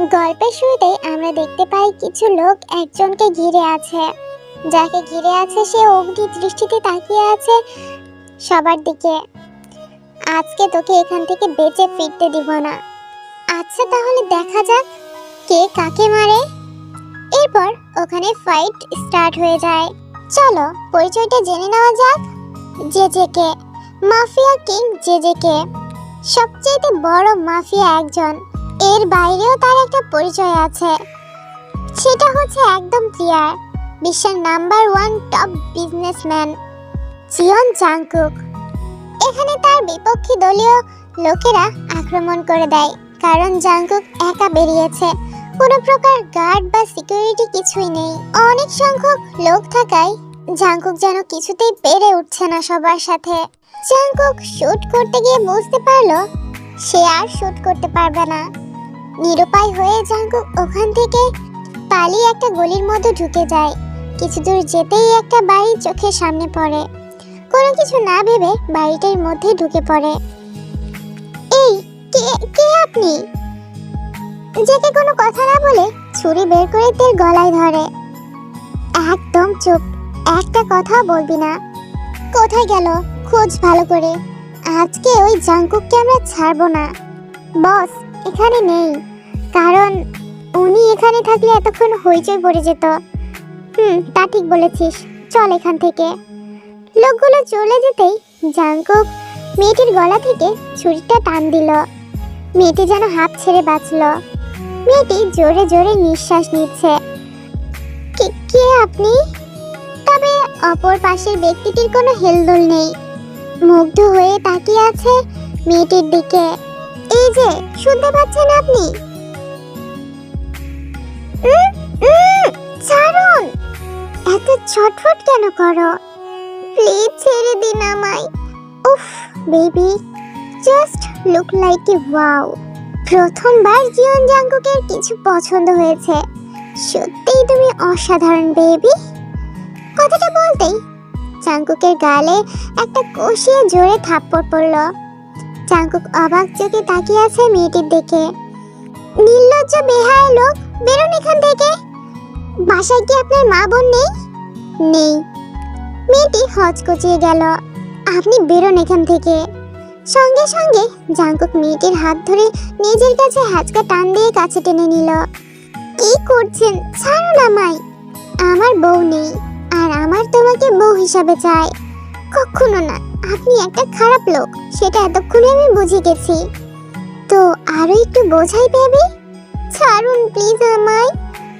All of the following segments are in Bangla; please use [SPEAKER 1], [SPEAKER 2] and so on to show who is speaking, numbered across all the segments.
[SPEAKER 1] গল্পের শুরুতেই আমরা দেখতে পাই কিছু লোক একজনকে ঘিরে আছে। যাকে ঘিরে আছে সে অগ্নি দৃষ্টিতে তাকিয়ে আছে সবার দিকে। আজকে তোকে এখান থেকে বেঁচে ফিরতে দিব না। আচ্ছা তাহলে দেখা যাক কে কাকে মারে। এরপর ওখানে ফাইট স্টার্ট হয়ে যায়। চলো পরিচয়টা জেনে নেওয়া যাক। যে J K mafia king J J K সবচেয়ে বড় মাফিয়া একজন। এর বাইরেও তার একটা পরিচয় আছে। সেটা হচ্ছে একদম ক্লিয়ার বিশ্বের number one top businessman Jeon Jungkook. এখানে তার বিপক্ষী দলীয় লোকেরা আক্রমণ করে দেয়, কারণ জাংকুক একা বেরিয়েছে। কোনো প্রকার গার্ড বা সিকিউরিটি কিছুই নেই। অনেক সংখ্যক লোক থাকায় জাংকুক যেন কিছুতেই পেরে উঠছে না সবার সাথে। জাংকুক শুট করতে গিয়ে বুঝতে পারল, সে আর শুট করতে পারবে না। নিরুপায় হয়ে জাংকুক ওখান থেকে পালিয়ে একটা গলির মধ্যে ঢুকে যায়। কিছু দূর যেতেই একটা বাড়ি চোখের সামনে পড়ে। কোনো কিছু না ভেবে বাড়িটার মধ্যে ঢুকে পড়ে। এই, কে কে আপনি? জেকে কোনো কথা না বলে ছুরি বের করে তের গলায় ধরে। একদম চুপ, একটা কথা বলবি না। কোথায় গেল? খোঁজ ভালো করে। আজকে ওই জাংকুককে আমরা ছাড়বো না। বস, এখানে নেই। কারণ উনি এখানে থাকলে এতক্ষণ হইচই পড়ে যেত। হুম, তা ঠিক বলেছিস। চল এখান থেকে। লোকগুলো চলে যেতেই জাংকুক মেয়েটির গলা থেকে ছুরিটা টান দিল। মেয়েটি যেন হাত ছেড়ে বাঁচল। মেয়েটি জোরে জোরে নিঃশ্বাস নিচ্ছে। কে- আপনি? তবে অপর পাশের ব্যক্তিটির কোনো হেলদোল নেই। মুগ্ধ হয়ে তাকিয়ে আছে মেয়েটির দিকে। এই যে, শুনতে পাচ্ছেন আপনি? ছাড়ুন। এত ছটফট কেন করো? প্লিজ ছেড়ে দিন আমায়। উফ, baby, just look like a wow. প্রথমবার জীবন জাঙ্কুকের কিছু পছন্দ হয়েছে। সত্যিই তুমি অসাধারণ, বেবি। কথাটা বলতেই জাঙ্কুকের গালে একটা কষিয়ে জোরে থাপ্পড় পড়ল। জাঙ্কুক অবাক চোখে তাকিয়ে আছে মেয়েটির দিকে। নির্লজ্জ বেহায়া লোক বেরোন এখান থেকে। বাসায় কি আপনার মা বোন নেই? নেই। মেয়েটি হচকচিয়ে গেল। আপনি বেরোন এখান থেকে। সঙ্গে সঙ্গে জাঙ্কুক মেয়েটির হাত ধরে নিজের কাছে হ্যাচকা টান দিয়ে কাছে টেনে নিল। কি করছেন? ছাড়ুন আমায়। আমার বউ নেই, আর আমার তোমাকে বউ হিসাবে চাই। কখনো না, আপনি একটা খারাপ লোক, সেটা এতক্ষণে আমি বুঝে গেছি। তো আরও একটু বোঝাই পেবে? ছাড়ুন প্লিজ আমায়।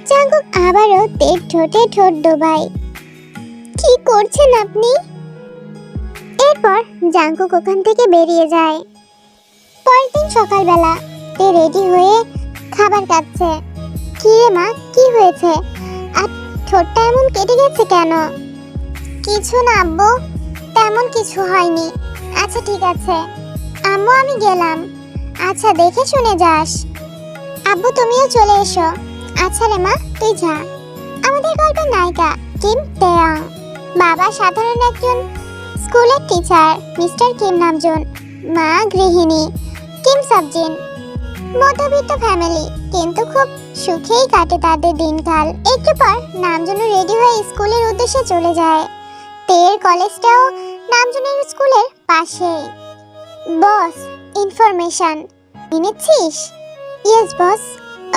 [SPEAKER 1] জাঙ্কুক আবারও তের ঠোঁটে ঠোঁট ডোবাই কি করছেন আপনি? এরপর জাঙ্কুক ওখান থেকে বেরিয়ে যায়। পরের দিন সকালবেলা তে রেডি হয়ে খাবার খাচ্ছে কি রে মা, কি হয়েছে? আর ঠোঁটটা এমন কেটে গেছে কেন? কিছু না আব্বু, তেমন কিছু হয়নি। আচ্ছা ঠিক আছে। আম্মু, আমি গেলাম। আচ্ছা দেখে শুনে যাস। আব্বু, তুমিও চলে এসো। আচ্ছা রে মা, তুই যা। আমাদের গল্পের নায়িকা কিম তেয়ং। বাবা সাধারণ একজন স্কুলের টিচার, মিস্টার কিম নামজন মা গৃহিণী, কিম সাবজিন। মধ্যবিত্ত ফ্যামিলি, কিন্তু খুব সুখেই কাটে তাদের দিনকাল। একটু পর নামজনু রেডি হয়ে স্কুলের উদ্দেশ্যে চলে যায়। তের কলেজটাও নামজনের স্কুলের পাশেই। Boss, information. নিচ্ছিস? ইয়েস বস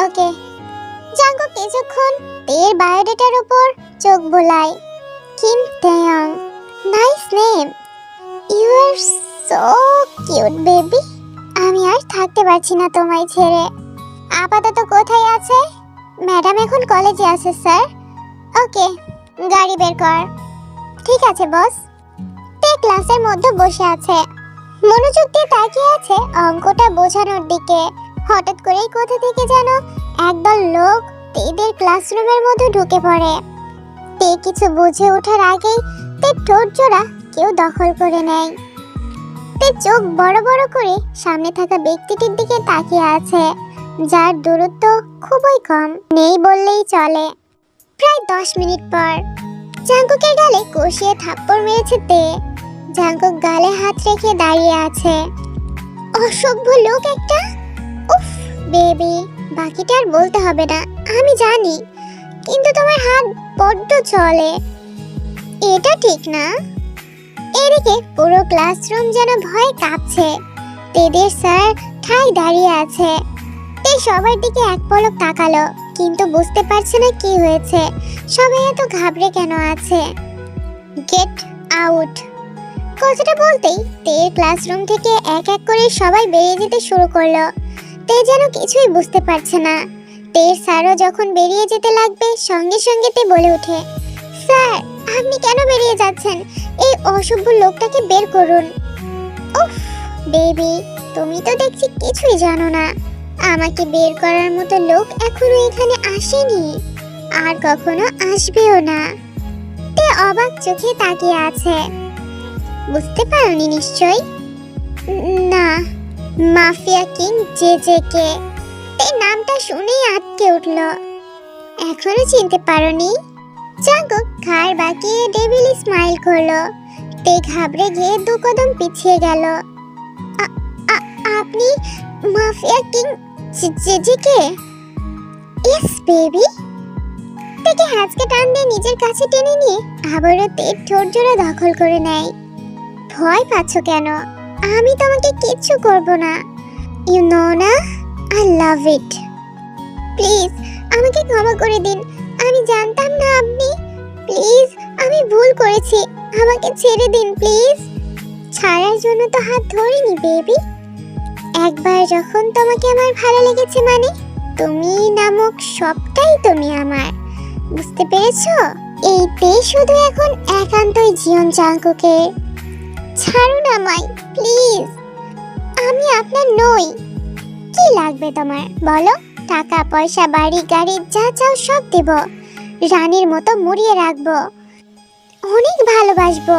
[SPEAKER 1] ওকে জাঙ্গো কিছুক্ষণ তের বায়োডেটার উপর চোখ বোলায়। Kim Taehyung nice name you are so cute baby আমি আর থাকতে পারছি না তোমায় ছেড়ে। আপাতত কোথায় আছে? ম্যাডাম এখন কলেজে আছে স্যার ওকে গাড়ি বের কর। ঠিক আছে বস তে ক্লাসের মধ্যে বসে আছে। মনোযোগ দিয়ে তাকিয়ে আছে অঙ্কটা বোঝানোর দিকে। হঠাৎ করেই কোথা থেকে যেন একদল লোক তেদের ক্লাসরুমের মধ্যে ঢুকে পড়ে। তে কিছু বুঝে ওঠার আগেই তে ঠোঁট জোড়া কেউ দখল করে নেয়। তে চোখ বড় বড় করে সামনে থাকা ব্যক্তিটির দিকে তাকিয়ে আছে, যার দূরত্ব খুবই কম। নেই বললেই চলে। প্রায় দশ মিনিট পর জাঙ্কুকের গালে কষিয়ে থাপ্পড় মেরেছে তে। জাঙ্কুক গালে হাত রেখে দাঁড়িয়ে আছে। অসভ্য লোক একটা বেবি, বাকিটা আর বলতে হবে না, আমি জানি, কিন্তু তোমার হাত বড্ড চলে। এটা ঠিক না। এদিকে পুরো ক্লাসরুম যেন ভয়ে কাঁপছে। তেদের স্যার ঠাই দাঁড়িয়ে আছে। তে সবার দিকে এক পলক তাকালো, কিন্তু বুঝতে পারছে না কি হয়েছে। সবাই এত ঘাবড়ে কেন আছে? Get out. কথাটা বলতেই তের ক্লাসরুম থেকে এক এক করে সবাই বেরিয়ে যেতে শুরু করল। তে যেন কিছুই বুঝতে পারছে না। তের স্যারও যখন বেরিয়ে যেতে লাগবে, সঙ্গে সঙ্গে তে বলে ওঠে, স্যার, আপনি কেন বেরিয়ে যাচ্ছেন? এই অসভ্য লোকটাকে বের করুন। উফ, বেবি, তুমি তো দেখছি কিছুই জানো না। আমাকে বের করার মতো লোক এখনও এখানে আসেনি, আর কখনো আসবেও না। তে অবাক চোখে তাকিয়ে আছে। বুঝতে পারোনি নিশ্চয় না mafia king J J K. তে নামটা শুনেই আটকে উঠল। এখনও চিনতে পারোনি? জাগো, ঘাড় বাঁকিয়ে ডেভিলি স্মাইল করল। তে ঘাবড়ে গিয়ে দু কদম পিছিয়ে গেল। আপনি mafia king JJK yes, baby. থেকে হ্যাচকে টান দিয়ে নিজের কাছে টেনে নিয়ে আবারও তের ঠোঁট জোড়া দখল করে নেয়। ভয় পাচ্ছ কেন? আমি তোমাকে কিচ্ছু করব না। ইউ নো না? আই লাভ ইট প্লিজ আমাকে ক্ষমা করে দিন। আমি জানতাম না আপনি। প্লিজ আমি ভুল করেছি। আমাকে ছেড়ে দিন প্লিজ ছাড়ার জন্য তো হাত ধরিনি বেবি একবার যখন তোমাকে আমার ভালো লেগেছে মানে তুমি নামক সবটাই তুমি আমার। বুঝতে পেরেছ? এইতে শুধু এখন একান্তই জীবন চাঙ্কুকে। ছাড়ুন আমায় প্লিজ। আমি আপনার নই। কি লাগবে তোমার? বলো, টাকা, পয়সা, বাড়ি, গাড়ি, যা চাও সব দেব। রানীর মতো মুড়িয়ে রাখব। অনেক ভালোবাসবো।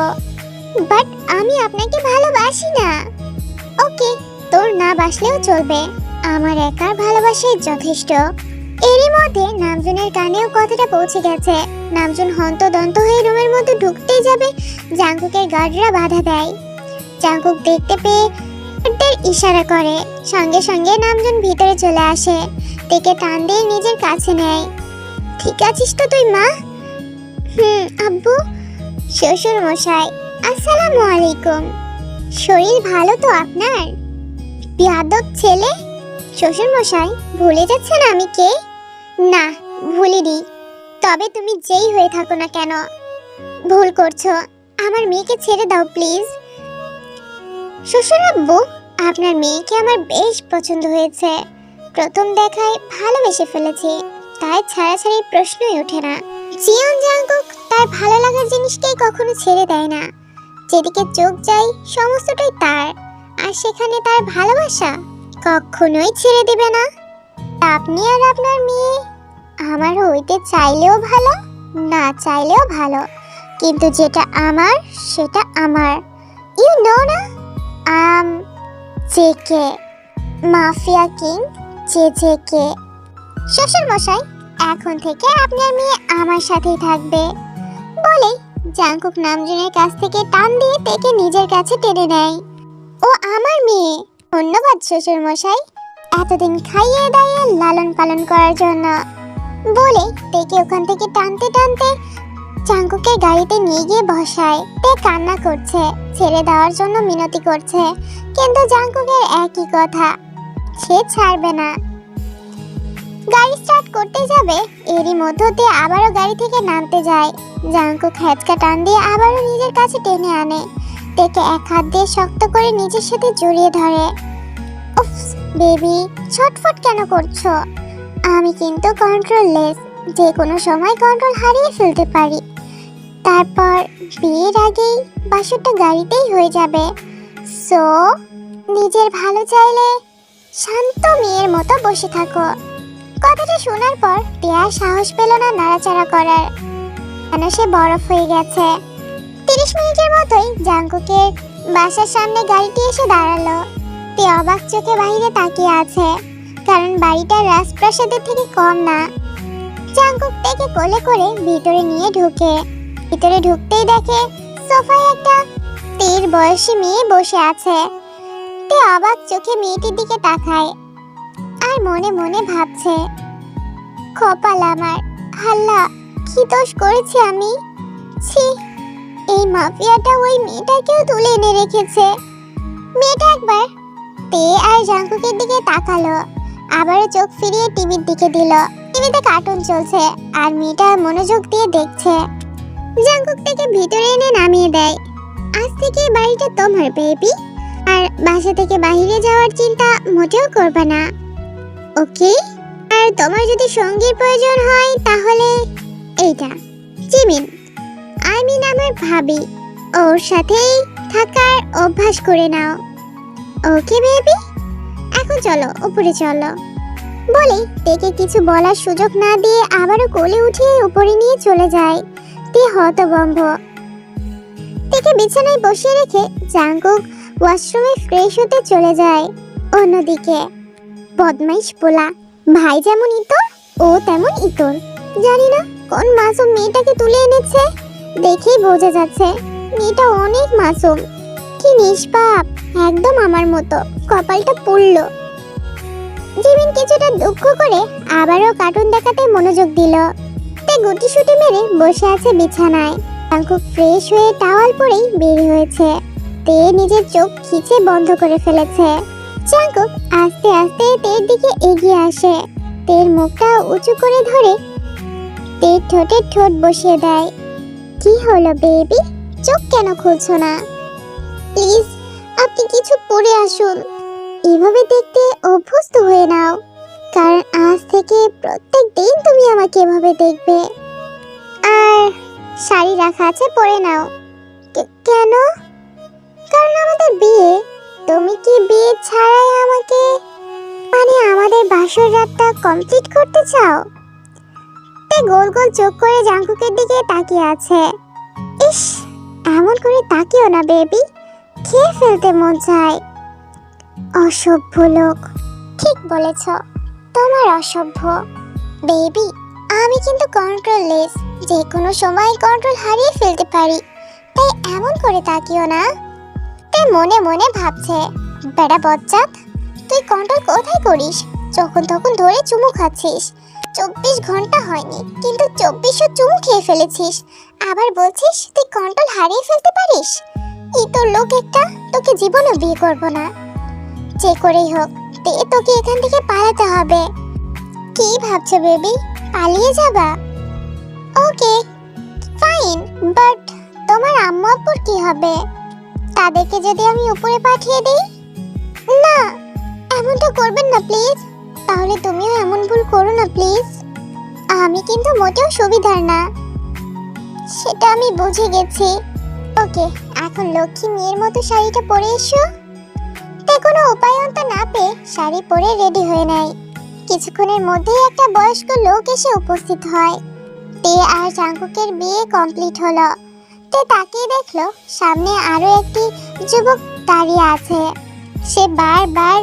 [SPEAKER 1] বাট আমি আপনাকে ভালোবাসি না। ওকে, তোর না বাসলেও চলবে। আমার একার ভালোবাসাই যথেষ্ট। এরই মধ্যে নামজনের কানেও কথাটা পৌঁছে গেছে। নামজন হন্তদন্ত হয়ে রুমের মধ্যে ঢুকতেই যাবে, জাঙ্কুকের গার্ডরা বাধা দেয়। জাঙ্কুক দেখতে পেয়ে ইশারা করে। সঙ্গে সঙ্গে নামজন ভিতরে চলে আসে তেকে টান দিয়ে নিজের কাছে নেয়। ঠিক আছিস তো তুই, মা? হুম, আব্বু। শ্বশুর মশাই আসসালামু আলাইকুম। শরীর ভালো তো আপনার? বিয়াদব ছেলে? শ্বশুর মশাই ভুলে যাচ্ছেন আমি কে? না, ভুলিনি। তবে তুমি যেই হয়ে থাকো না কেন, ভুল করছ। আমার মেয়েকে ছেড়ে দাও, প্লিজ। শ্বশুর আব্বু, আপনার মেয়েকে আমার বেশ পছন্দ হয়েছে। প্রথম দেখায় ভালোবেসে ফেলেছি। তাই ছাড়াছাড়ির প্রশ্নই ওঠে না। জিয়ন জাঙ্কুক তার ভালো লাগার জিনিসকে কখনো ছেড়ে দেয় না। যেদিকে চোখ যায়, সমস্তটাই তার। আর সেখানে তার ভালোবাসা কখনোই ছেড়ে দিবে না। আপনি আর আপনার মেয়ে আমার হইতে চাইলেও ভালো, না চাইলেও ভালো। কিন্তু যেটা আমার, সেটা আমার। ইউ নো না? I'm JK mafia king J J K? শ্বশুর মশাই এখন থেকে আপনার মেয়ে আমার সাথেই থাকবে। বলে জাঙ্কুক নামজনের কাছ থেকে টান দিয়ে তেকে নিজের কাছে টেনে নেয়। ও আমার মেয়ে, ধন্যবাদ শ্বশুর মশাই এতদিন খাইয়ে দাইয়ে লালন পালন করার জন্য। বলে তেকে ওখান থেকে টানতে টানতে চাঙ্কুকে গাড়িতে নিয়ে গিয়ে বসায়। তে কান্না করছে, ছেড়ে দেওয়ার জন্য মিনতি করছে। কিন্তু জাঙ্কুকের একই কথা, সে ছাড়বে না। গাড়ি স্টার্ট করতে যাবে, এরই মধ্য দিয়ে আবারও গাড়ি থেকে নামতে যায়। জাঙ্কুক হ্যাচকা টান দিয়ে আবারও নিজের কাছে টেনে আনে। তেকে এক হাত দিয়ে শক্ত করে নিজের সাথে জড়িয়ে ধরে। বেবি, ছটফট কেন করছ? আমি কিন্তু কন্ট্রোললেস যে কোনো সময় কন্ট্রোল হারিয়ে ফেলতে পারি। তারপর বিয়ের আগেই বাসরটা গাড়িতেই হয়ে যাবে। সো নিজের ভালো চাইলে শান্ত মেয়ের মতো বসে থাকো। কথাটা শোনার পর টিয়ার সাহস পেল না নাড়াচাড়া করার। কেন সে বরফ হয়ে গেছে? তিরিশ মিনিটের মতোই জাঙ্কুকের বাসার সামনে গাড়িটি এসে দাঁড়াল। তে অবাক চোখে বাইরে তাকিয়ে আছে, কারণ বাড়িটা রাজপ্রাসাদের থেকে কম না। জাঙ্কুক থেকে কোলে করে ভিতরে নিয়ে ঢুকে। ভিতরে ঢুকতেই দেখে সোফায় একটা তীর বয়সী মেয়ে বসে আছে। তে অবাক চোখে মেয়েটির দিকে তাকায় আর মনে মনে ভাবছে, কপাল আমার হাল্লা কি দোষ করেছি আমি? ছি, এই মাফিয়াটা ওই মেয়েটাকেও তুলে এনে রেখেছে। মেয়েটা একবার তে আর জাঙ্কুকের দিকে তাকালো। আবারও চোখ ফিরিয়ে টিভির দিকে দিল। টিভিতে কার্টুন চলছে আর মেয়েটা মনোযোগ দিয়ে দেখছে। জাঙ্কুক থেকে ভিতরে এনে নামিয়ে দেয়। আজ থেকে বাড়িটা তোমার বেবি। আর বাসা থেকে বাইরে যাওয়ার চিন্তা মোটেও করবে না। ওকে? আর তোমার যদি সঙ্গীর প্রয়োজন হয় তাহলে এইটা, জিমিন। আই মিন আমার ভাবি। ওর সাথেই থাকার অভ্যাস করে নাও। ওকে, বেবি? এখন চলো, উপরে চলো। বলে, তেকে কিছু বলার সুযোগ না দিয়ে আবারও কোলে উঠিয়ে উপরে নিয়ে চলে যায়। তে হতবম্ব তেকে বিছানায় বসিয়ে রেখে জাঙ্কুক ওয়াশরুমে ফ্রেশ হতে চলে যায়। অন্যদিকে, বদমাইশ পোলা, ভাই যেমন ইতর, ও তেমন ইতর। জানি না, কোন মাসুম মেয়েটাকে তুলে এনেছে? দেখেই বোঝা যাচ্ছে, মেয়েটা অনেক মাসুম। কি নিষ্পাপ একদম আমার মতো। কপালটা পুড়ল। জিমিন কিছুটা দুঃখ করে আবারও কার্টুন দেখাতে মনোযোগ দিল। তে গুটি সুটি মেরে বসে আছে বিছানায়। খুব ফ্রেশ হয়ে টাওয়াল পরেই বের হয়েছে। তে নিজের চোখ খিচে বন্ধ করে ফেলেছে। চাঙ্কুক আস্তে আস্তে তের দিকে এগিয়ে আসে। তের মুখটা উঁচু করে ধরে তের ঠোঁটে ঠোঁট বসিয়ে দেয়। কি হলো বেবি চোখ কেন খুলছো না? প্লিজ, আপনি কিছু পরে আসুন। এভাবে দেখতে অভ্যস্ত হয়ে নাও, কারণ আজ থেকে প্রত্যেক দিন তুমি আমাকে এভাবে দেখবে। আর শাড়ি রাখা আছে, পরে নাও। কেন? কারণ আমাদের বিয়ে। তুমি কি বিয়ে ছাড়াই আমাকে মানে আমাদের বাসর রাতটা কমপ্লিট করতে চাও? তে গোল গোল চোখ করে জাঙ্কুকের দিকে তাকিয়ে আছে। ইস, এমন করে তাকিও না, বেবি। খেয়ে ফেলতে মন চায়। অসভ্য লোক, ঠিক বলেছ, তোমার অসভ্য। বেবি আমি কিন্তু কন্ট্রোললেস যে কোনো সময় কন্ট্রোল হারিয়ে ফেলতে পারি। তাই এমন করে তাকিও না। তাই মনে মনে ভাবছে, বেটা বচ্চাত তুই কন্ট্রোল কোথায় করিস? যখন তখন ধরে চুমু খাচ্ছিস। চব্বিশ ঘণ্টা হয়নি, কিন্তু চব্বিশশো চুমু খেয়ে ফেলেছিস। আবার বলছিস, তুই কন্ট্রোল হারিয়ে ফেলতে পারিস? এই তোর লোক একটা, তোকে জীবনও বিয়ে করব না। যে করেই হোক, তে তোকে এখান থেকে পালাতে হবে। কি ভাবছ বেবি? পালিয়ে যাবা? ওকে, ফাইন, বাট তোমার আম্মু আব্বুর কি হবে? তাদেরকে যদি আমি উপরে পাঠিয়ে দিই? না এমনটা করবেন না, প্লিজ। তাহলে তুমিও এমন ভুল করো না, প্লিজ। আমি কিন্তু মোটেও সুবিধার না। সেটা আমি বুঝে গেছি। ওকে এখন লক্ষ্মী মেয়ের মতো শাড়িটা পরে এসো। তে কোনো উপায় অন্ত না পেয়ে শাড়ি পরে রেডি হয়ে নেয়। কিছুক্ষণের মধ্যেই একটা বয়স্ক লোক এসে উপস্থিত হয়। তে আর চাঙ্কুকের বিয়ে কমপ্লিট হলো। তে তাকিয়ে দেখল, সামনে আরও একটি যুবক দাঁড়িয়ে আছে। সে বারবার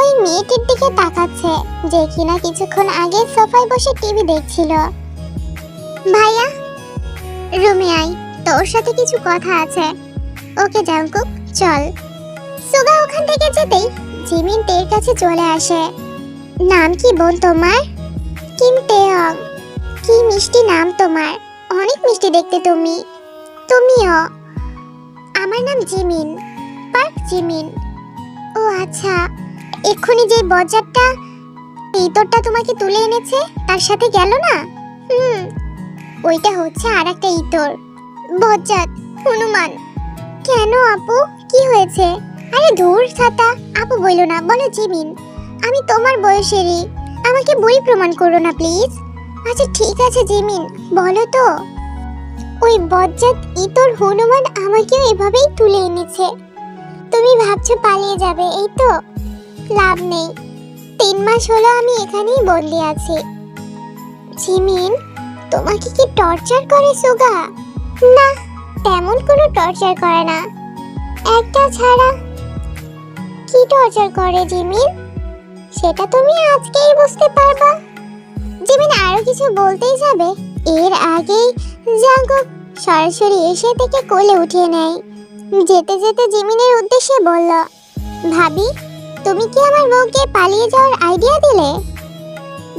[SPEAKER 1] ওই মেয়েটির দিকে তাকাচ্ছে, যে কিনা কিছুক্ষণ আগে সোফায় বসে টিভি দেখছিল। ভাইয়া, রুমে আই তোর সাথে কিছু কথা আছে। ওকে জাঙ্কুক চল। সুগা ওখান থেকে যেতেই জিমিন তের কাছে চলে আসে। নাম কি বোন তোমার? Kim Taehyung. কি মিষ্টি নাম তোমার? অনেক মিষ্টি দেখতে তুমি। তুমিও। আমার নাম জিমিন, পার্ক জিমিন। ও আচ্ছা এক্ষুনি যে বজ্জারটা ইতরটা তোমাকে তুলে এনেছে, তার সাথে গেল না? হুম, ওইটা হচ্ছে আর একটা ইতর। বজ্জাত, হনুমান। কেন আপু? কি হয়েছে? আরে ধুর ছাতা। আপু বইলো না, বলো জিমিন। আমি তোমার বয়সেরই। আমাকে বই প্রমাণ করো না, প্লিজ। আচ্ছা ঠিক আছে জিমিন, বলো তো। ওই বজ্জাত, ইতর, হনুমান আমাকেও এভাবেই তুলে এনেছে। তুমি ভাবছ পালিয়ে যাবে, এই তো। লাভ নেই। তিন মাস হলো আমি এখানেই বন্দি আছি। জিমিন, তোমাকে কি টর্চার করে, সুগা? না, তেমন কোনো টর্চার করে না। একটা ছাড়া কি টর্চার করে, জিমিন? সেটা তুমি আজকেই বুঝতে পারবা। জিমিন আরও কিছু বলতেই যাবে। এর আগেই জাঙ্কুক সরাসরি এসে থেকে কোলে উঠিয়ে নেয়। যেতে যেতে জিমিনের উদ্দেশ্যে বলল, ভাবি, তুমি কি আমার বউকে পালিয়ে যাওয়ার আইডিয়া দিলে?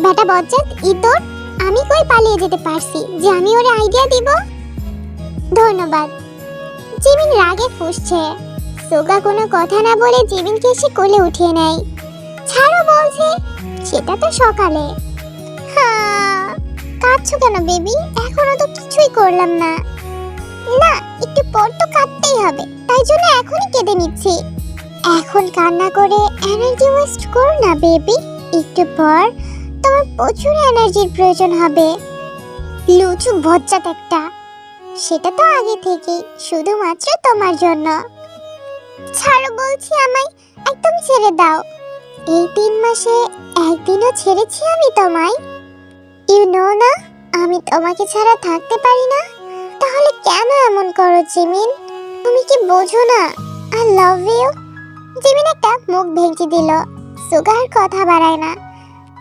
[SPEAKER 1] বেটা বজ্জাত, ইতর, আমি কই পালিয়ে যেতে পারছি? যে আমি ওরে আইডিয়া দিব? ধন্যবাদ। জিমিন রাগে ফুসছে। সোগা কোনো কথা না বলে জিমিনকে এসে কোলে উঠিয়ে নেয়। ছাড়ো, বলছে। সেটা তো সকালে। কাঁদছো কেন বেবি? এখনও তো কিছুই করলাম না। না, একটু পর তো কাঁদতেই হবে, তাই জন্য এখনই কেঁদে নিচ্ছি। এখন কান্না করে এনার্জি ওয়েস্ট করো না বেবি, একটু পর তোমার প্রচুর এনার্জির প্রয়োজন হবে। লুচু ভজ্জাত একটা। সেটা তো আগে থেকেই, শুধুমাত্র তোমার জন্য। ছাড়ো বলছি আমায়, একদম ছেড়ে দাও। এই তিন মাসে একদিনও ছেড়েছি আমি তোমায়। ইউ নো না, আমি তোমাকে ছাড়া থাকতে পারি না। তাহলে কেন এমন করো, জিমিন? তুমি কি বোঝো না? আই লাভ ইউ জিমিন একটা মুখ ভেঙচি দিল। সুগার কথা বাড়ায় না।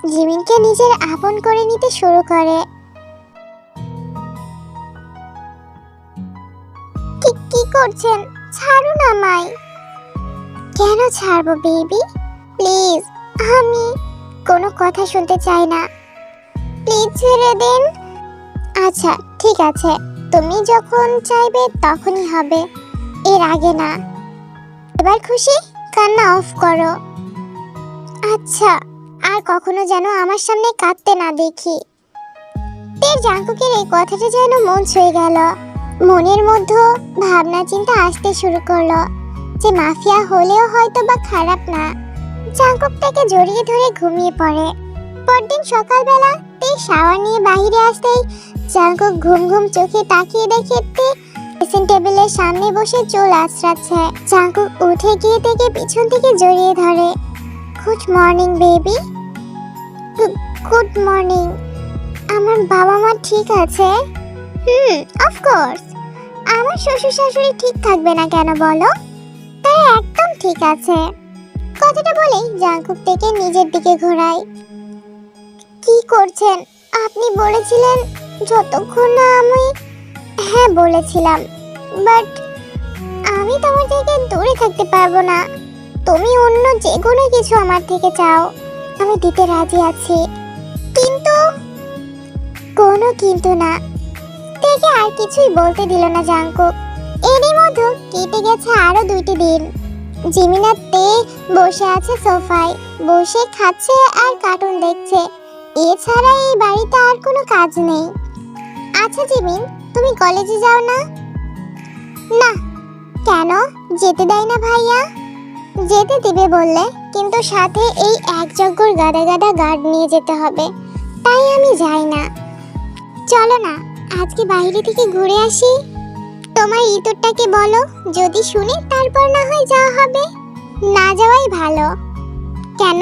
[SPEAKER 1] জিমিনকে নিজের আপন করে নিতে শুরু করে। করছেন? ছাড়ুন আমায়। কেন ছাড়বো, বেবি? প্লিজ, আমি কোনো কথা শুনতে চাই না। প্লিজ ছেড়ে দিন। আচ্ছা ঠিক আছে। তুমি যখন চাইবে তখনই হবে। এর আগে না। এবার খুশি? কান্না অফ করো। আচ্ছা আর কখনো যেন আমার সামনে কাঁদতে না দেখি। তের জাঙ্কুকের এই কথাটা যেন মন ছুঁয়ে গেল। মনের মধ্যে ভাবনা চিন্তা আসতে শুরু করল যে মাফিয়া হলেও হয়তো বা খারাপ না। জাঙ্কুক তাকে জড়িয়ে ধরে ঘুমিয়ে পড়ে। পরদিন সকালবেলা তে শাওয়ার নিয়ে বাইরে আসতেই জাঙ্কুক ঘুম ঘুম চোখে তাকিয়ে দেখে তে ড্রেসিং টেবিলের সামনে বসে চুল আঁচড়াচ্ছে জাঙ্কুক উঠে গিয়ে থেকে পিছন থেকে জড়িয়ে ধরে। Good morning, baby. Good morning. আমার বাবা মা ঠিক আছে? হুম অফকোর্স আমার শ্বশুর শাশুড়ি ঠিক থাকবে না কেন বলো? তারা একদম ঠিক আছে। কথাটা বলেই জাঙ্কুক থেকে নিজের দিকে ঘোরায়। কি করছেন? আপনি বলেছিলেন যতক্ষণ না আমি হ্যাঁ বলেছিলাম। বাট আমি তোমার থেকে দূরে থাকতে পারব না। তুমি অন্য যে কোনো কিছু আমার থেকে চাও। আমি দিতে রাজি আছি। কিন্তু কোনো কিন্তু না। থেকে আর কিছুই বলতে দিল না জাঙ্কুক এরই মধ্যে কেটে গেছে আরও দুইটি দিন। জিমিনার তে বসে আছে সোফায়, বসে খাচ্ছে আর কার্টুন দেখছে। এছাড়া এই বাড়িতে আর কোনো কাজ নেই। আচ্ছা জিমিন, তুমি কলেজে যাও না? না। কেন? যেতে দেয় না ভাইয়া? যেতে দিবে বললে, কিন্তু সাথে এই এক যজ্ঞর গাদা গাদা গার্ড নিয়ে যেতে হবে। তাই আমি যাই না। চলো না আজকে বাইরে থেকে ঘুরে আসি। তোমার ইতরটাকে বলো, যদি শুনে তারপর না হয় যাওয়া হবে। না যাওয়াই ভালো। কেন?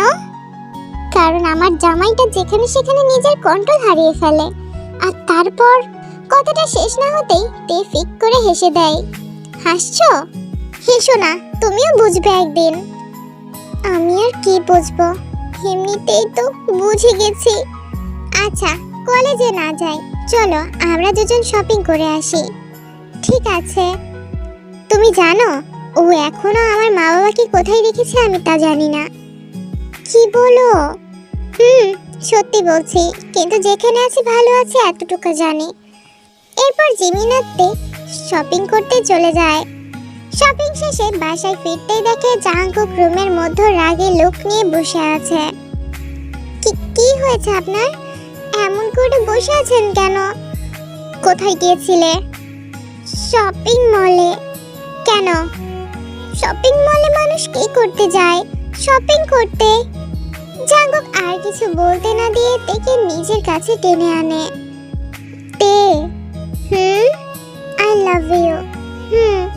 [SPEAKER 1] কারণ আমার জামাইটা যেখানে সেখানে নিজের কন্ট্রোল হারিয়ে ফেলে। আর তারপর কথাটা শেষ না হতেই তে ফিক করে হেসে দেয়। হাসছো? হেসো না, তুমিও বুঝবে একদিন। আমি আর কি বুঝব? এমনিতেই তো বুঝে গেছি। আচ্ছা কলেজে না যাই। চলো, আমরা দুজন শপিং করে আসি। ঠিক আছে। তুমি জানো, ও এখনও আমার মা বাবাকে কোথায় রেখেছে আমি তা জানি না। কি বলো? হুম, সত্যি বলছি, কিন্তু যেখানে আছে ভালো আছে এতটুকু জানি। এরপর জিমিনাতে শপিং করতে চলে যায়। শপিং শেষে বাসায় ফিরতেই দেখে জাহাঙ্কুক রুমের মধ্যে রাগে লোক নিয়ে বসে আছে। কি কি হয়েছে আপনার? এমন করে বসে আছেন কেন? কোথায় গিয়েছিলে? শপিং মলে। কেন? শপিং মলে মানুষ কি করতে যায়? শপিং করতে? জাঙ্গক আর কিছু বলতে না দিয়ে তেকে নিজের কাছে টেনে আনে। তে, হুম? আই লাভ ইউ হুম।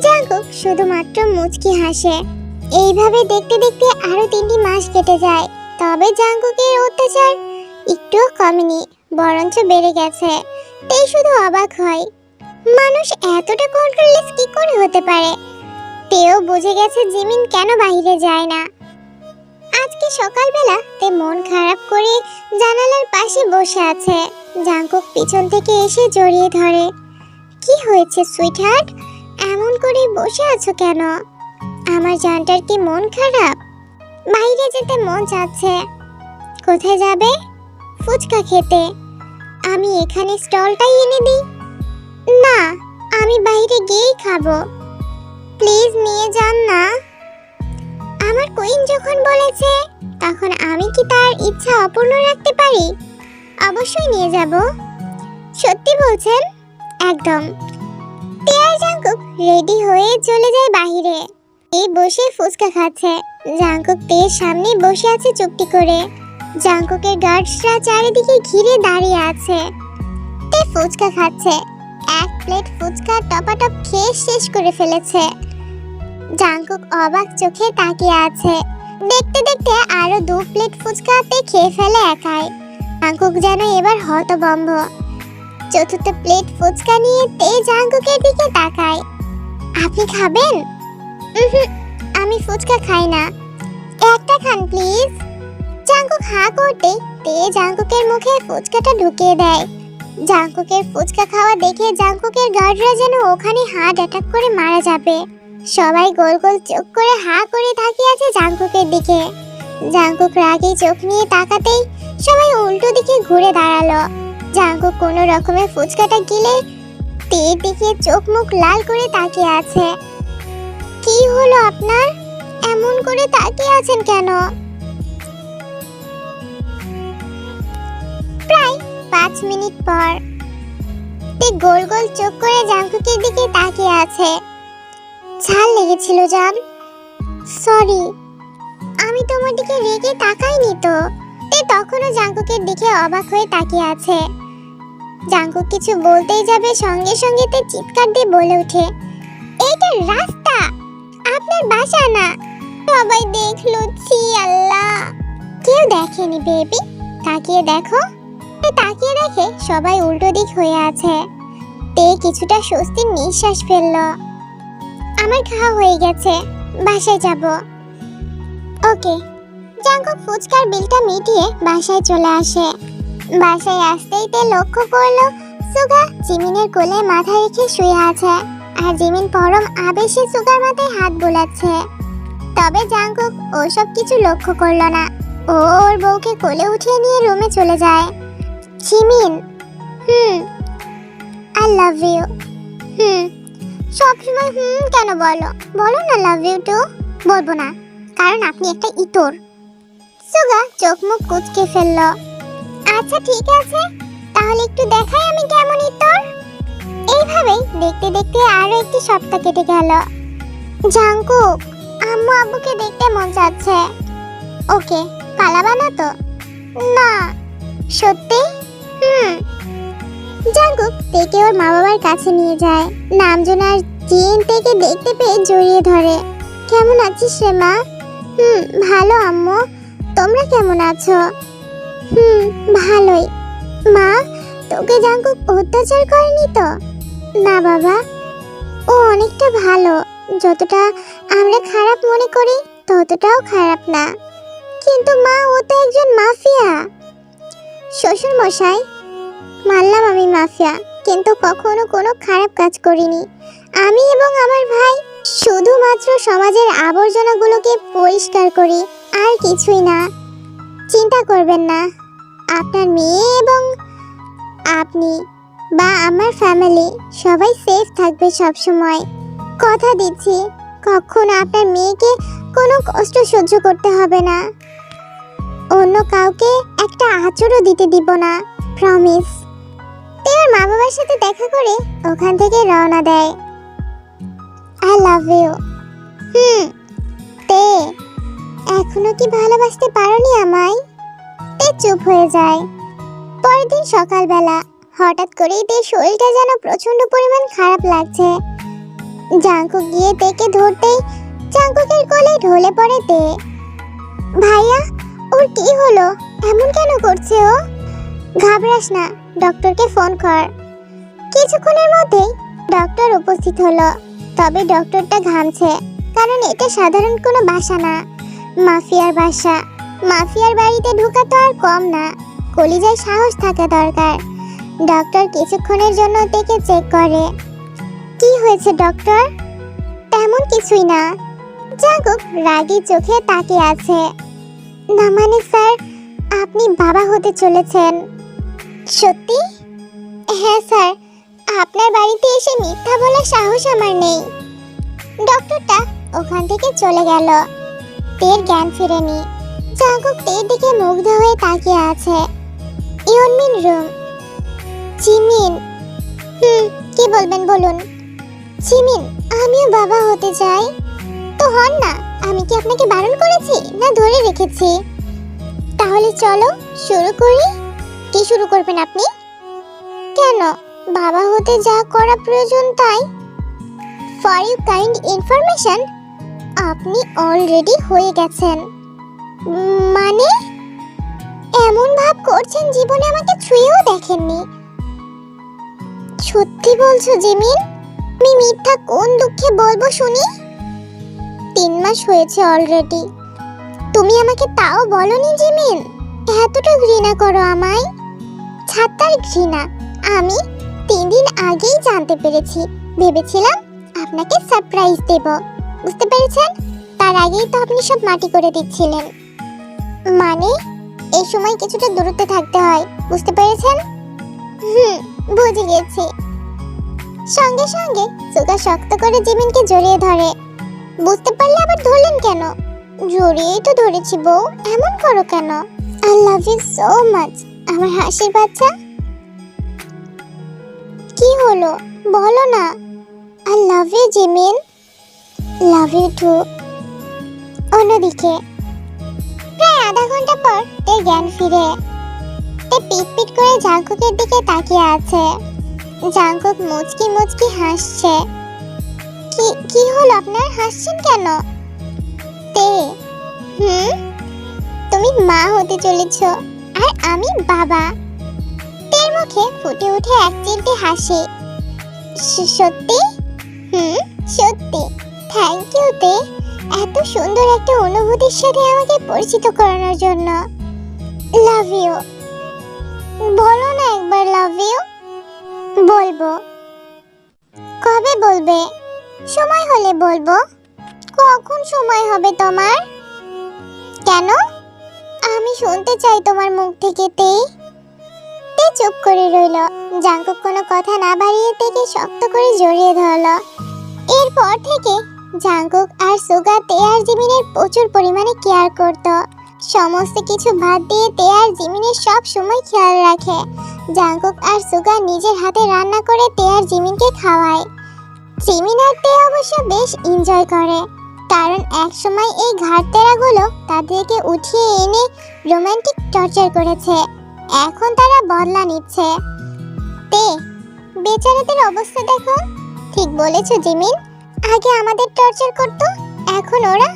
[SPEAKER 1] জাঙ্গক শুধুমাত্র মুচকি হাসে। এইভাবে দেখতে দেখতে আরও তিনটি মাস কেটে যায়। তবে জাঙ্গকের অত্যাচার একটুও কমেনি, বরঞ্চ বেড়ে গেছে। তেই শুধু অবাক হয়। মানুষ এতটা কন্ট্রোললেস কি করে হতে পারে? তেও বুঝে গেছে জিমিন কেন বাইরে যায় না। আজকে সকালবেলা তে মন খারাপ করে জানালার পাশে বসে আছে। জাঙ্কুক পিছন থেকে এসে জড়িয়ে ধরে। কি হয়েছে সুইটহার্ট এমন করে বসে আছো কেন? আমার জানটার কি মন খারাপ? বাইরে যেতে মন চাচ্ছে। কোথায় যাবে? ফুচকা খেতে। আমি এখানে স্টলটাই এনে দিই। না, আমি বাইরে গিয়েই খাব। প্লিজ নিয়ে যান না। আমার কুইন যখন বলেছে, তখন আমি কি তার ইচ্ছা অপূর্ণ রাখতে পারি? অবশ্যই নিয়ে যাব। সত্যি বলছেন? একদম। টিয়ার জাঙ্কুক রেডি হয়ে চলে যায় বাইরে এই বসে ফুচকা খাচ্ছে। জাঙ্কুক তের সামনে বসে আছে চুপটি করে। জাঙ্কুকের গার্ডসরা চারিদিকে ঘিরে দাঁড়িয়ে আছে। তে ফুচকা খাচ্ছে। এক প্লেট ফুচকা টপাটপ খেয়ে শেষ করে ফেলেছে। জাঙ্কুক অবাক চোখে তাকিয়ে আছে। দেখতে দেখতে আরও দু প্লেট ফুচকা তে খেয়ে ফেলে একাই। জাঙ্কুক যেন এবার হতবম্ব চতুর্থ প্লেট ফুচকা নিয়ে তে জাঙ্কুকের দিকে তাকায়। আপনি খাবেন? আমি ফুচকা খাই না। একটা খান, প্লিজ। জাঙ্কুক হা করতে তে জাঙ্কুকের মুখে ফুচকাটা ঢুকিয়ে দেয়। জাঙ্কুকের ফুচকা খাওয়া দেখে জাঙ্কুকের গার্ডরা যেন ওখানে হার্ট অ্যাটাক করে মারা যাবে। সবাই গোল গোল চোখ করে হা করে তাকিয়ে আছে জাঙ্কুকের দিকে। জাঙ্কুক রাগে চোখ নিয়ে তাকাতেই সবাই উল্টো দিকে ঘুরে দাঁড়াল। জাঙ্কুক কোনো রকমের ফুচকাটা গিলে তের দিকে চোখ মুখ লাল করে তাকিয়ে আছে। কি হলো আপনার? এমন করে তাকিয়ে আছেন কেন? পাঁচ মিনিট পর। তে গোল গোল চোখ করে জাঙ্কুকের দিকে তাকিয়ে আছে। ছাল লেগেছিল, জান। সরি, আমি তোমার দিকে রেগে তাকাইনি তো। তে তখনও জাঙ্কুকের দিকে অবাক হয়ে তাকিয়ে আছে। জাঙ্কুক কিছু বলতেই যাবে, সঙ্গে সঙ্গে তে চিৎকার দিয়ে বলে ওঠে, এইটা রাস্তা, আপনার বাসা না? সবাই দেখল, ছি আল্লাহ! কেউ দেখেনি, বেবি। তাকিয়ে দেখো। তে তাকিয়ে দেখে সবাই উল্টো দিক হয়ে আছে। তে কিছুটা স্বস্তির নিঃশ্বাস ফেলল। আমার খাওয়া হয়ে গেছে, বাসায় যাব। ওকে। জাঙ্কুক ফুচকার বিলটা মিটিয়ে বাসায় চলে আসে। বাসায় আসতেই তে লক্ষ্য করল সুগা জিমিনের কোলে মাথা রেখে শুয়ে আছে আর জিমিন পরম আবেশে সুগার মাথায় হাত বোলাচ্ছে। তবে জাঙ্কুক ওসব কিছু লক্ষ্য করল না। ও ওর বউকে কোলে উঠিয়ে নিয়ে রুমে চলে যায়। Jimin hmm. I love you hmm. সবসময় হুম কেন বলো? বলো না লাভ ইউ টু বলব না। কারণ আপনি একটা ইতর। সুগা চোখ মুখ কুচকে ফেলল। আচ্ছা ঠিক আছে। তাহলে একটু দেখাই আমি কেমন ইতর। এইভাবেই দেখতে দেখতে আরও একটি সপ্তাহ কেটে গেল। জাঙ্কুক আম্মু আব্বুকে দেখতে মন চাচ্ছে। ওকে পালাবা না তো? না। সত্যি? হুম জাঙ্কুক তেকে ওর মা বাবার কাছে নিয়ে যায়। নামজনার জিন থেকে দেখতে পেয়ে জড়িয়ে ধরে। কেমন আছিস রে মা? হুম, ভালো আম্মু। তোমরা কেমন আছো? হুম, ভালোই। মা, তোকে জাঙ্কুক অত্যাচার করেনি তো? না বাবা। ও অনেকটা ভালো। যতটা আমরা খারাপ মনে করি, ততটাও খারাপ না। কিন্তু মা, ও তো একজন মাফিয়া। শ্বশুর মশাই মানলাম আমি মাফিয়া, কিন্তু কখনো কোনো খারাপ কাজ করিনি। আমি এবং আমার ভাই শুধুমাত্র সমাজের আবর্জনাগুলোকে পরিষ্কার করি, আর কিছুই না। চিন্তা করবেন না, আপনার মেয়ে এবং আপনি বা আমার ফ্যামিলি সবাই সেফ থাকবে সব সময় কথা দিচ্ছি, কখনো আপনার মেয়েকে কোনো কষ্ট সহ্য করতে হবে না। অন্য কাউকে একটা আচরও দিতে দিব না প্রমিস তের মা বাবার সাথে দেখা করে ওখান থেকে রওনা দেয়। আই লাভ ইউ হুম, তে, এখনও কি ভালোবাসতে পারোনি আমায়? তে চুপ হয়ে যায়। পরের দিন সকালবেলা হঠাৎ করেই তে শরীরটা যেন প্রচণ্ড পরিমাণ খারাপ লাগছে। জাঙ্কু গিয়ে তেকে ধরতেই জাঙ্কুকের কোলে ঢলে পড়ে তে। ভাইয়া, ওর কি হলো? এমন কেন করছে ও? ঘাবড়াস না। ডক্টরকে ফোন কর। কিছুক্ষণের মধ্যেই ডক্টর উপস্থিত হলো। তবে ডক্টরটা ঘামছে, কারণ এটা সাধারণ কোনো বাসা না। মাফিয়ার বাসা। মাফিয়ার বাড়িতে ঢোকা তো আর কম না। কলিজায় সাহস থাকা দরকার। ডক্টর কিছুক্ষণের জন্য দেখে চেক করে। কি হয়েছে, ডক্টর? তেমন কিছুই না। জাঙ্কুক রাগী চোখে তাকিয়ে আছে। না মানে স্যার, আপনি বাবা হতে চলেছেন। সত্যি? হ্যাঁ স্যার। আপনার বাড়িতে এসে মিথ্যা বলার সাহস আমার নেই। ডক্টরটা ওখান থেকে চলে গেল। তের জ্ঞান ফিরেনি। জাঙ্কুক তের দিকে মুগ্ধ হয়ে তাকিয়ে আছে। ইয়নমিন রুম। জিমিন। হুম, কি বলবেন বলুন? জিমিন, আমিও বাবা হতে চাই। তো হন না, আমি কি আপনাকে বারণ করেছি না ধরে রেখেছি? তাহলে চলো, শুরু করি। কি শুরু করবেন আপনি? কেন? বাবা হতে যা করা প্রয়োজন তাই। ফর ইউ কাইন্ড ইনফরমেশন আপনি অলরেডি হয়ে গেছেন। মানে? এমন ভাব করছেন জীবনে আমাকে ছুঁয়েও দেখেননি। সত্যি বলছো, জিমিন? আমি মিথ্যা কোন দুঃখে বলব শুনি? তিন মাস হয়েছে অলরেডি তুমি আমাকে তাও বলনি, জিমিন? এতটা ঘৃণা করো আমায়। ছাত্তার ঘৃণা। আমি তিন দিন আগেই জানতে পেরেছি। ভেবেছিলাম আপনাকে সারপ্রাইজ দেব। বুঝতে পেরেছেন? তার আগেই তো আপনি সব মাটি করে দিচ্ছিলেন। মানে এই সময় কিছুটা দূরত্বে থাকতে হয়, বুঝতে পেরেছেন? হুম, বুঝে গেছি। সঙ্গে সঙ্গে সুগা শক্ত করে জিমিনকে জড়িয়ে ধরে। বুঝতে পারলে আবার ধরলেন কেন? জড়িয়েই তো ধরেছি বউ, এমন করো কেন? I love you so much আমার হাসির বাচ্চা কি হলো? বলো না। I love you Jimin. Love you too অন্যদিকে, প্রায় আধা ঘণ্টা পর তে জ্ঞান ফিরে। তে পিট পিট করে জাঙ্কুকের দিকে তাকিয়ে আছে। জাঙ্কুক মুচকি মুচকি হাসছে। কি কি হলো আপনার? হাসছেন কেন? তে, হুম? তুমি মা হতে চলেছ। আর আমি বাবা। তের মুখে ফুটে ওঠে এক চিলতে হাসি। সত্যি? হুম, সত্যি। থ্যাংক ইউ তে। এত সুন্দর একটা অনুভূতির সাথে আমাকে পরিচিত করানোর জন্য। লাভ ইউ বলো না একবার লাভ ইউ বলব। কবে বলবে? সময় হলে বলব। কখন সময় হবে তোমার? কেন? আমি শুনতে চাই তোমার মুখ থেকে, তে। তে চুপ করে রইল। জাঙ্কুক কোনো কথা না বাড়িয়ে তেকে শক্ত করে জড়িয়ে ধরলো। এরপর থেকে জাঙ্কুক আর সুগা তে আর জিমিনের প্রচুর পরিমাণে কেয়ার করত। সমস্ত কিছু বাদ দিয়ে তে আর জিমিনের সব সময় খেয়াল রাখে। জাঙ্কুক আর সুগা নিজের হাতে রান্না করে তে আর জিমিনকে খাওয়ায়। জিমিন আর তে অবশ্য বেশ এনজয় করে, কারণ একসময় এই ঘাটতেরাগুলো তাদেরকে উঠিয়ে এনে রোমান্টিক টর্চার করেছে। এখন তারা বদলা নিচ্ছে। তে, বেচারাদের অবস্থা দেখো। ঠিক বলেছ, জিমিন। আগে আমাদের টর্চার করতো, এখন ওরা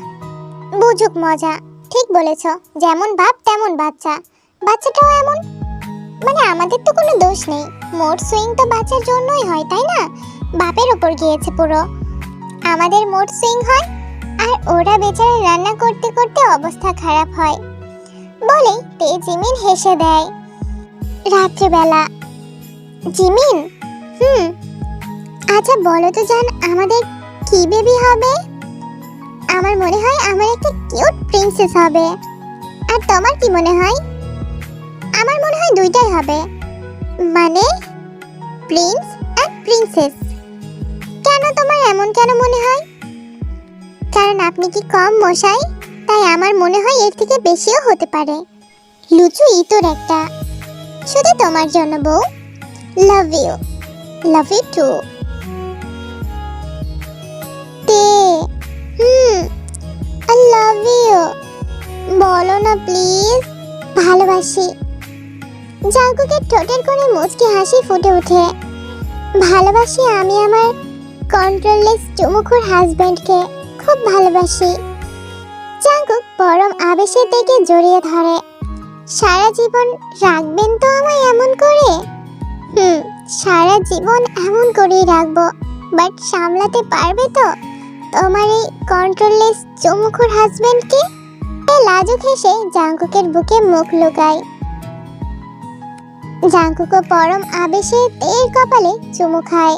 [SPEAKER 1] বুঝুক মজা। ঠিক বলেছ, যেমন বাপ, তেমন বাচ্চা। বাচ্চাটাও এমন। মানে আমাদের তো কোনো দোষ নেই। মোট সুইং তো বাচ্চার জন্যই হয়, তাই না? বাপের ওপর গিয়েছে পুরো। আমাদের মোট সুইং হয়, আর ওরা বেচারা রান্না করতে করতে অবস্থা খারাপ হয়। বলে তে জিমিন হেসে দেয়। রাত্রিবেলা, জিমিন? হুম আচ্ছা বলো তো জান, আমাদের কি বেবি হবে? আমার মনে হয় আমার একটা কিউট প্রিন্সেস হবে। আর তোমার কি মনে হয়? আমার মনে হয় দুইটাই হবে। মানে প্রিন্স আর প্রিন্সেস কেন তোমার এমন কেন মনে হয়? কারণ আপনি কি কম মশাই? তাই আমার মনে হয় এর থেকে বেশিও হতে পারে। লুচু ইতর একটা। শুধু তোমার জন্য, বউ। Love you love you too তে। হুম। আই লাভ ইউ বলো না প্লিজ ভালোবাসি। জাগুকের ঠোঁটের কোণে মুচকি হাসি ফুটে ওঠে। ভালোবাসি আমি আমার কন্ট্রোললেস চুমুখুর হাজবেন্ডকে খুব ভালোবাসি। জাগুক পরম আবেশে থেকে জড়িয়ে ধরে। সারা জীবন রাখবেন তো আমায় এমন করে? হুম, সারা জীবন এমন করেই রাখব। বাট সামলাতে পারবে তো? তোমার এই কন্ট্রোললেস চুমুখুর হাজবেন্ডকে লাজুক হেসে জাঙ্কুকের বুকে মুখ লুকায়। জাঙ্কুকও পরম আবেশে তের কপালে চুমু খায়।